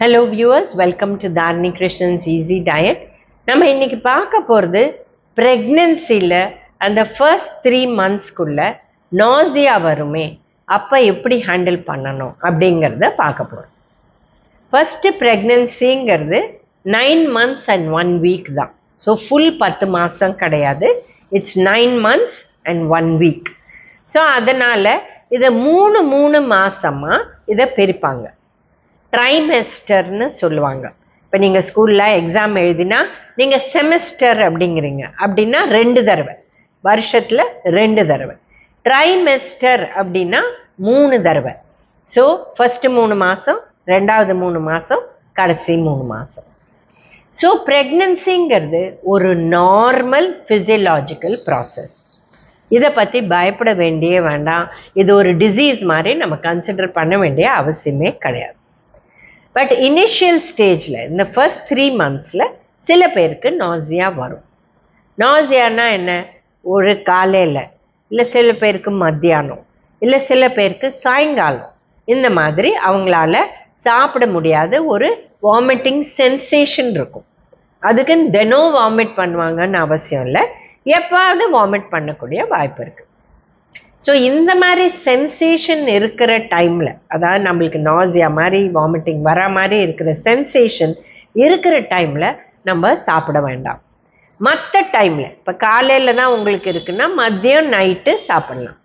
Hello viewers welcome to Tharni Krishnan's easy diet நம்ம இன்றைக்கி பார்க்க போகிறது ப்ரெக்னென்சியில் அந்த ஃபர்ஸ்ட் த்ரீ மந்த்ஸ்க்குள்ளே நாசியா வருமே அப்போ எப்படி ஹேண்டில் பண்ணணும் அப்படிங்கிறத பார்க்க போகிறோம் first ப்ரெக்னென்சிங்கிறது nine months and one week தான். ஸோ ஃபுல் பத்து மாதம் கிடையாது. It's nine months and one week so அதனால் இதை மூணு மூணு மாதமாக இதை பிரிப்பாங்க. ட்ரைமெஸ்டர்னு சொல்லுவாங்க. இப்போ நீங்கள் ஸ்கூலில் எக்ஸாம் எழுதினா நீங்கள் செமஸ்டர் அப்படிங்கிறீங்க. அப்படின்னா ரெண்டு தடவை. வருஷத்தில் ரெண்டு தடவை. ட்ரைமெஸ்டர் அப்படின்னா மூணு தடவை. ஸோ ஃபஸ்ட்டு மூணு மாதம் ரெண்டாவது மூணு மாதம் கடைசி மூணு மாதம் ஸோ ப்ரெக்னன்சிங்கிறது ஒரு நார்மல் ஃபிசியலாஜிக்கல் ப்ராசஸ் இதை பற்றி பயப்பட வேண்டிய வேண்டாம். இது ஒரு டிசீஸ் மாதிரி நம்ம கன்சிடர் பண்ண வேண்டிய அவசியமே கிடையாது. பட் இனிஷியல் ஸ்டேஜில் இந்த ஃபர்ஸ்ட் த்ரீ மந்த்ஸில் சில பேருக்கு நாசியா வரும். நாசியானா என்ன? ஒரு காலையில் இல்லை சில பேருக்கு மத்தியானம் இல்லை சில பேருக்கு சாயங்காலம். இந்த மாதிரி அவங்களால சாப்பிட முடியாத ஒரு வாமிட்டிங் சென்சேஷன் இருக்கும். அதுக்குன்னு தினம் வாமிட் பண்ணுவாங்கன்னு அவசியம் இல்லை. எப்பாவது வாமிட் பண்ணக்கூடிய வாய்ப்பு இருக்குது ஸோ இந்த மாதிரி சென்சேஷன் இருக்கிற டைமில் அதாவது நம்மளுக்கு நாசியா மாதிரி வாமிட்டிங் வர மாதிரி இருக்கிற சென்சேஷன் இருக்கிற டைமில் நம்ம சாப்பிட வேண்டாம். மற்ற டைமில் இப்போ காலையில் தான் உங்களுக்கு இருக்குன்னா மதியம் நைட்டு சாப்பிட்லாம்.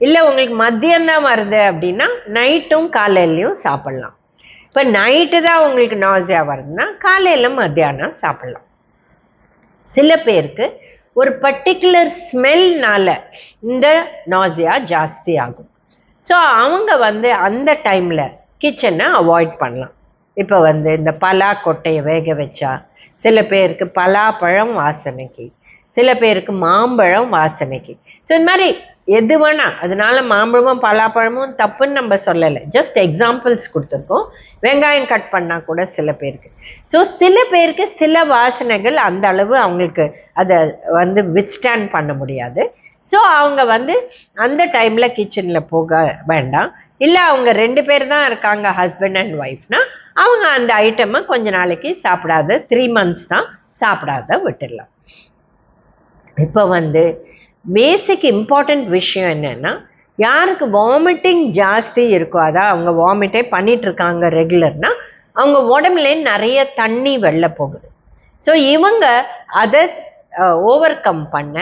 இல்லை உங்களுக்கு மதியம்தான் வருது அப்படின்னா நைட்டும் காலையிலையும் சாப்பிட்லாம். இப்போ நைட்டு தான் உங்களுக்கு நாசியாக வருதுன்னா காலையில் மத்தியானம் சாப்பிட்லாம். சில பேருக்கு ஒரு பர்டிகுலர் ஸ்மெல்னால இந்த நாசியா ஜாஸ்தி ஆகும். ஸோ அவங்க வந்து அந்த டைமில் கிச்சனை அவாய்ட் பண்ணலாம். இப்போ வந்து இந்த பலா கொட்டையை வேக வச்சா சில பேருக்கு பலாப்பழம் வாசனைக்கு சில பேருக்கு மாம்பழம் வாசனைக்கு. ஸோ இந்த மாதிரி எது வேணா. அதனால மாம்பழமும் பலாப்பழமும் தப்புன்னு நம்ம சொல்லலை. ஜஸ்ட் எக்ஸாம்பிள்ஸ் கொடுத்துருக்கோம். வெங்காயம் கட் பண்ணால் கூட சில பேருக்கு. ஸோ சில பேருக்கு சில வாசனைகள் அந்த அளவு அவங்களுக்கு அதை வந்து வித்ஸ்டாண்ட் பண்ண முடியாது. ஸோ அவங்க வந்து அந்த டைமில் கிச்சனில் போக வேண்டாம். இல்லை அவங்க ரெண்டு பேர் தான் இருக்காங்க ஹஸ்பண்ட் அண்ட் ஒய்ஃப்னா அவங்க அந்த ஐட்டமை கொஞ்ச நாளைக்கு சாப்பிடாத த்ரீ மந்த்ஸ் தான் சாப்பிடாத விட்டுடலாம். இப்போ வந்து பேசிக் இம்பார்ட்டண்ட் விஷயம் என்னென்னா யாருக்கு வாமிட்டிங் ஜாஸ்தி இருக்கோ அதான் அவங்க வாமிட்டே பண்ணிட்டு இருக்காங்க ரெகுலர்னா அவங்க உடம்புல நிறைய தண்ணி வெளில போகுது. ஸோ இவங்க அதை ஓவர் கம் பண்ண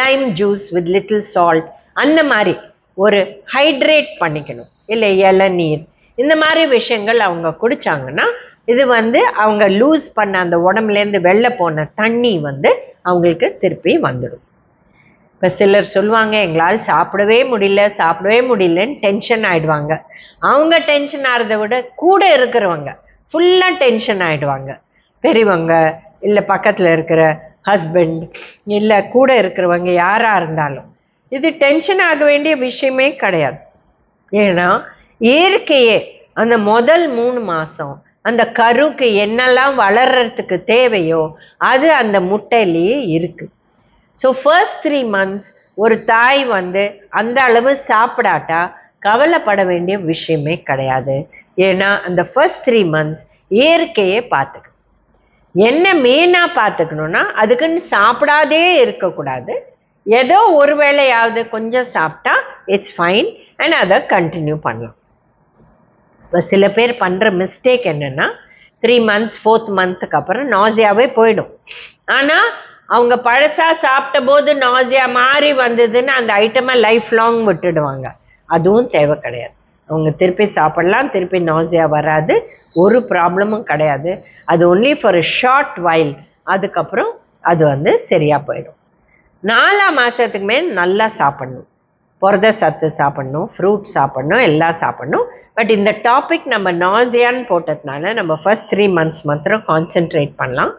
lime juice with little salt அந்த மாதிரி ஒரு ஹைட்ரேட் பண்ணிக்கணும். இல்லை இளநீர் இந்த மாதிரி விஷயங்கள் அவங்க குடித்தாங்கன்னா இது வந்து அவங்க லூஸ் பண்ண அந்த உடம்புலேருந்து வெளில போன தண்ணி வந்து அவங்களுக்கு திருப்பி வந்துடும். இப்போ சிலர் சொல்லுவாங்க எங்களால் சாப்பிடவே முடியல சாப்பிடவே முடியலன்னு டென்ஷன் ஆகிடுவாங்க அவங்க டென்ஷன் ஆகிறத விட கூட இருக்கிறவங்க ஃபுல்லாக டென்ஷன் ஆகிடுவாங்க பெரியவங்க இல்லை பக்கத்தில் இருக்கிற ஹஸ்பண்ட் இல்லை கூட இருக்கிறவங்க யாராக இருந்தாலும். இது டென்ஷன் ஆக வேண்டிய விஷயமே கிடையாது. ஏன்னா இயற்கையே அந்த முதல் மூணு மாதம் அந்த கருக்கு என்னெல்லாம் வளர்கிறதுக்கு தேவையோ அது அந்த முட்டையிலேயே இருக்குது ஸோ ஃபர்ஸ்ட் த்ரீ மந்த்ஸ் ஒரு தாய் வந்து அந்த அளவு சாப்பிடாட்டா கவலைப்பட வேண்டிய விஷயமே கிடையாது. ஏன்னா அந்த ஃபர்ஸ்ட் த்ரீ மந்த்ஸ் இயற்கையே பார்த்துக்கணும் என்ன மெயினாக பார்த்துக்கணுன்னா அதுக்குன்னு சாப்பிடாதே இருக்கக்கூடாது. ஏதோ ஒரு வேளையாவது கொஞ்சம் சாப்பிட்டா இட்ஸ் ஃபைன் அண்ட் அதை கண்டினியூ பண்ணலாம். இப்போ சில பேர் பண்ணுற மிஸ்டேக் என்னென்னா த்ரீ மந்த்ஸ் ஃபோர்த் மந்த்துக்கு அப்புறம் நாசியாவே போயிடும். ஆனால் அவங்க பழசாக சாப்பிட்ட போது நாசியா மாறி வந்ததுன்னு அந்த ஐட்டமை லைஃப் லாங் விட்டுடுவாங்க. அதுவும் தேவை கிடையாது. அவங்க திருப்பி சாப்பிடலாம் திருப்பி நாசியா வராது. ஒரு ப்ராப்ளமும் கிடையாது. அது ஒன்லி ஃபார் ஷார்ட் வைல் அதுக்கப்புறம் அது வந்து சரியாக போயிடும். நாலாம் மாதத்துக்கு மேல் நல்லா சாப்பிடணும். புரத சத்து சாப்பிடணும் ஃப்ரூட் சாப்பிடணும் எல்லாம் சாப்பிடணும். பட் இந்த டாபிக் நம்ம நாசியான்னு போட்டதுனால நம்ம ஃபர்ஸ்ட் த்ரீ மந்த்ஸ் மாத்திரம் கான்சென்ட்ரேட் பண்ணலாம்.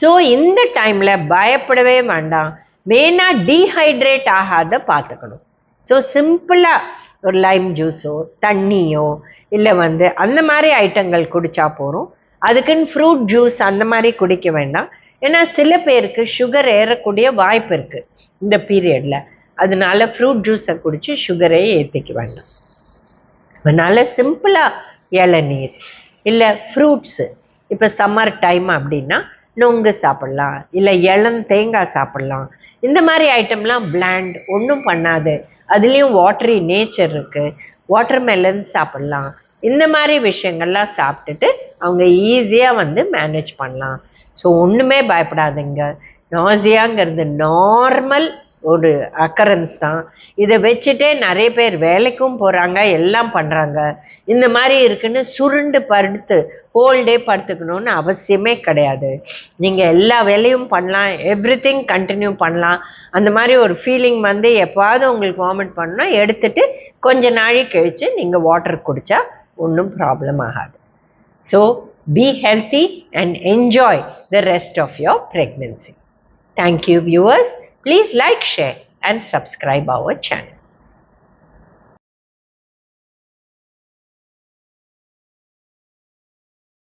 ஸோ இந்த டைமில் பயப்படவே வேண்டாம். மெயினாக டீஹைட்ரேட் ஆகாத பார்த்துக்கணும் ஸோ சிம்பிளாக ஒரு லைம் ஜூஸோ தண்ணியோ இல்லை வந்து அந்த மாதிரி ஐட்டங்கள் குடித்தா போகிறோம் அதுக்குன்னு ஃப்ரூட் ஜூஸ் அந்த மாதிரி குடிக்க வேண்டாம். ஏன்னா சில பேருக்கு சுகர் ஏறக்கூடிய வாய்ப்பு இருக்குது இந்த பீரியடில் அதனால ஃப்ரூட் ஜூஸை குடித்து சுகரை ஏற்றிக்க வேண்டாம். அதனால் சிம்பிளாக இளநீர் இல்லை ஃப்ரூட்ஸு இப்போ சம்மர் டைம் அப்படின்னா நொங்கு சாப்பிட்லாம் இல்லை இளம் தேங்காய் சாப்பிட்லாம். இந்த மாதிரி ஐட்டம்லாம் பிளாண்ட் ஒன்றும் பண்ணாது. அதுலேயும் வாட்டரி நேச்சர் இருக்குது வாட்டர் மெலன் சாப்பிட்லாம். இந்த மாதிரி விஷயங்கள்லாம் சாப்பிட்டுட்டு அவங்க ஈஸியாக வந்து மேனேஜ் பண்ணலாம். ஸோ ஒன்றுமே பயப்படாதீங்க. நாசியாங்கிறது நார்மல் ஒரு அக்கரன்ஸ் தான். இதை வச்சுட்டே நிறைய பேர் வேலைக்கும் போகிறாங்க எல்லாம் பண்ணுறாங்க இந்த மாதிரி இருக்குன்னு சுருண்டு படுத்து ஹோல் டே படுத்துக்கணும்னு அவசியமே கிடையாது. நீங்கள் எல்லா வேலையும் பண்ணலாம் எவ்ரி திங் கண்டினியூ பண்ணலாம். அந்த மாதிரி ஒரு ஃபீலிங் வந்து எப்போவாவது உங்களுக்கு வாமிட் பண்ணால் எடுத்துட்டு கொஞ்ச நாழி கழித்து நீங்கள் வாட்டர் குடித்தா ஒன்றும் ப்ராப்ளம் ஆகாது. So be healthy and enjoy the rest of your pregnancy thank you viewers. Please like, share and subscribe our channel.